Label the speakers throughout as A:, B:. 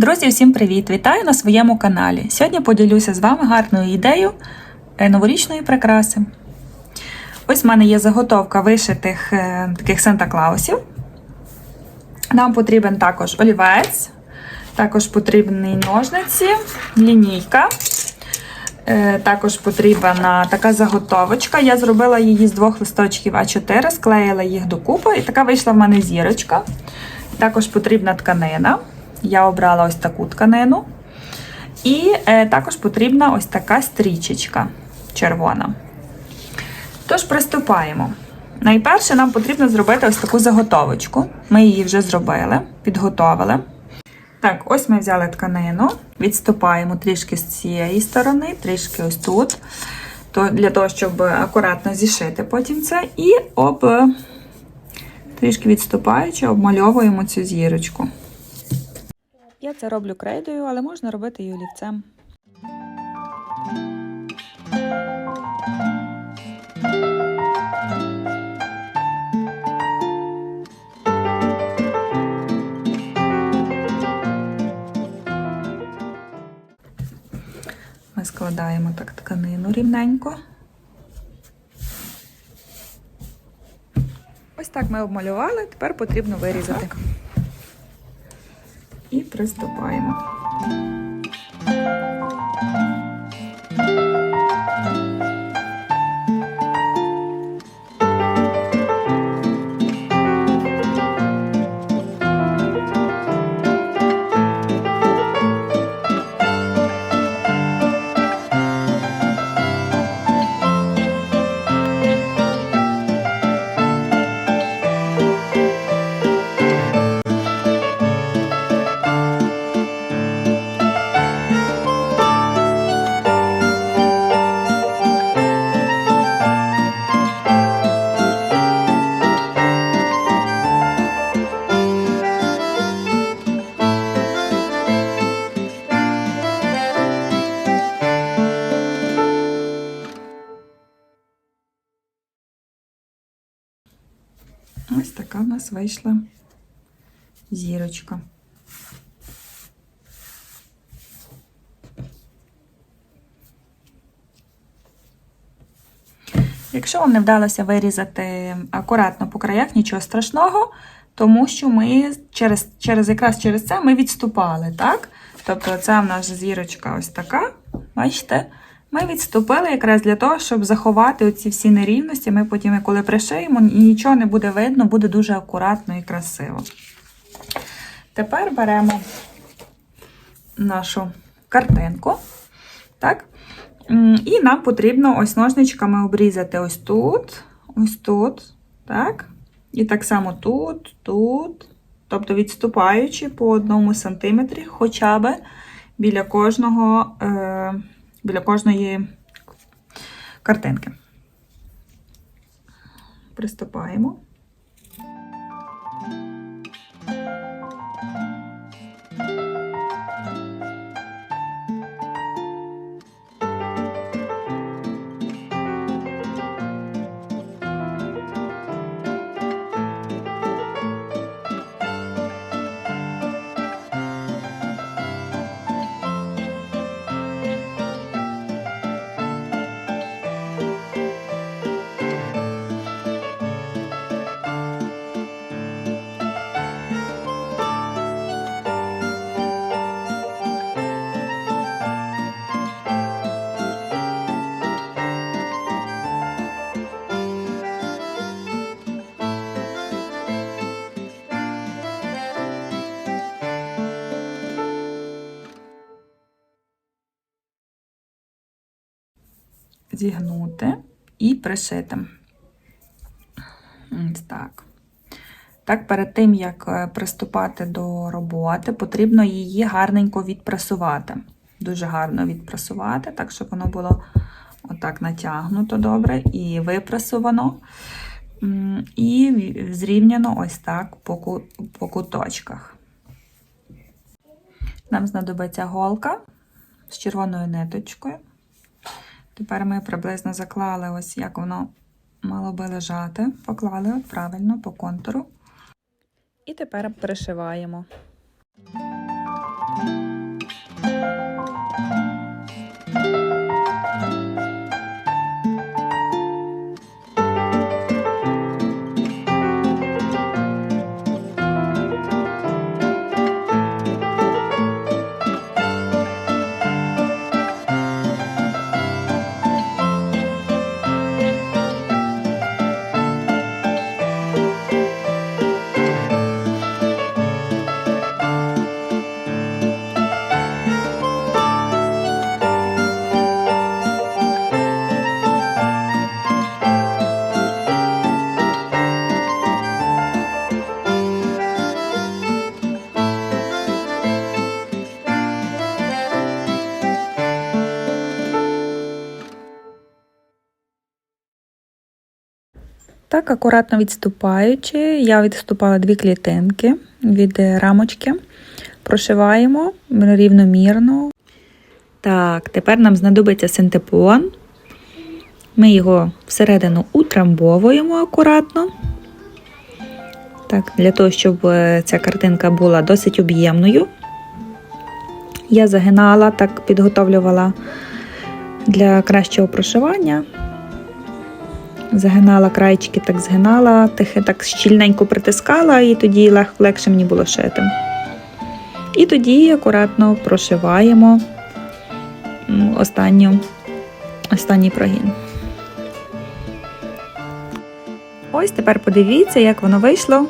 A: Друзі, всім привіт! Вітаю на своєму каналі. Сьогодні поділюся з вами гарною ідеєю е, новорічної прикраси. Ось в мене є заготовка вишитих е, таких Санта-Клаусів. Нам потрібен також олівець, також потрібні ножниці, лінійка. Е, Також потрібна така заготовочка. Я зробила її з двох листочків А4, склеїла їх докупи, і така вийшла в мене зірочка. Також потрібна тканина. Я обрала ось таку тканину. І е, також потрібна ось така стрічечка червона. Тож, приступаємо. Найперше нам потрібно зробити ось таку заготовочку. Ми її вже зробили, підготовили. Так, ось ми взяли тканину, відступаємо трішки з цієї сторони, трішки ось тут, то для того, щоб акуратно зішити потім це. І об, трішки відступаючи, обмальовуємо цю зірочку. Це роблю крейдою, але можна робити і олівцем. Ми складаємо так тканину рівненько. Ось так ми обмалювали, тепер потрібно вирізати. Приступаємо. Вийшла зірочка. Якщо вам не вдалося вирізати акуратно по краях, нічого страшного, тому що ми через, через якраз через це ми відступали, так? Тобто це в нас зірочка ось така, бачите? Ми відступили якраз для того, щоб заховати оці всі нерівності. Ми потім, коли пришиємо, нічого не буде видно, буде дуже акуратно і красиво. Тепер беремо нашу картинку. Так? І нам потрібно ось ножничками обрізати ось тут, ось тут. так? І так само тут, тут. Тобто відступаючи по одному сантиметрі, хоча б біля кожного. Е біля кожної картинки. Приступаємо. Зігнути і пришити. Так. Так, перед тим, як е, приступати до роботи, потрібно її гарненько відпрасувати. Дуже гарно відпрасувати, так, щоб воно було отак натягнуто добре і випрасовано. І зрівняно ось так по куточках. Нам знадобиться голка з червоною ниточкою. Тепер ми приблизно заклали ось як воно мало би лежати. Поклали правильно по контуру. І тепер пришиваємо. Так, акуратно відступаючи, я відступала дві клітинки від е, рамочки. Прошиваємо рівномірно. Так, тепер нам знадобиться синтепон. Ми його всередину утрамбовуємо акуратно. Так, для того, щоб е, ця картинка була досить об'ємною. Я загинала, так підготовлювала для кращого прошивання. Загинала крайчики, так згинала, тихе так щільненько притискала, і тоді лег, легше мені було шити. І тоді акуратно прошиваємо останню, останній прогін. Ось тепер подивіться, як воно вийшло.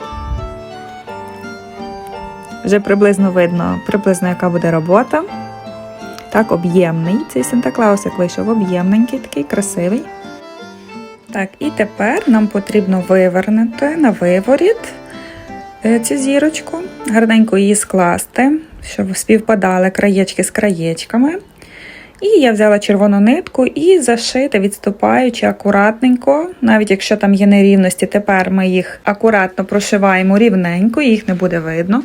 A: Вже приблизно видно, приблизно яка буде робота. Так, об'ємний цей Санта-Клаус, як вийшов, об'ємненький, такий красивий. Так, і тепер нам потрібно вивернути на виворіт е, цю зірочку, гарненько її скласти, щоб співпадали краєчки з краєчками. І я взяла червону нитку і зашити, відступаючи акуратненько. Навіть якщо там є нерівності, тепер ми їх акуратно прошиваємо рівненько, їх не буде видно.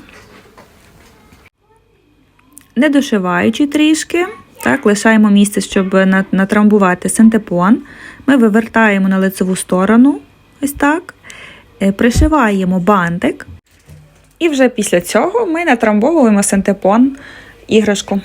A: Не дошиваючи трішки, так, лишаємо місце, щоб натрамбувати синтепон. Ми вивертаємо на лицеву сторону, ось так, е, пришиваємо бантик. І вже після цього ми натрамбовуємо синтепон іграшку.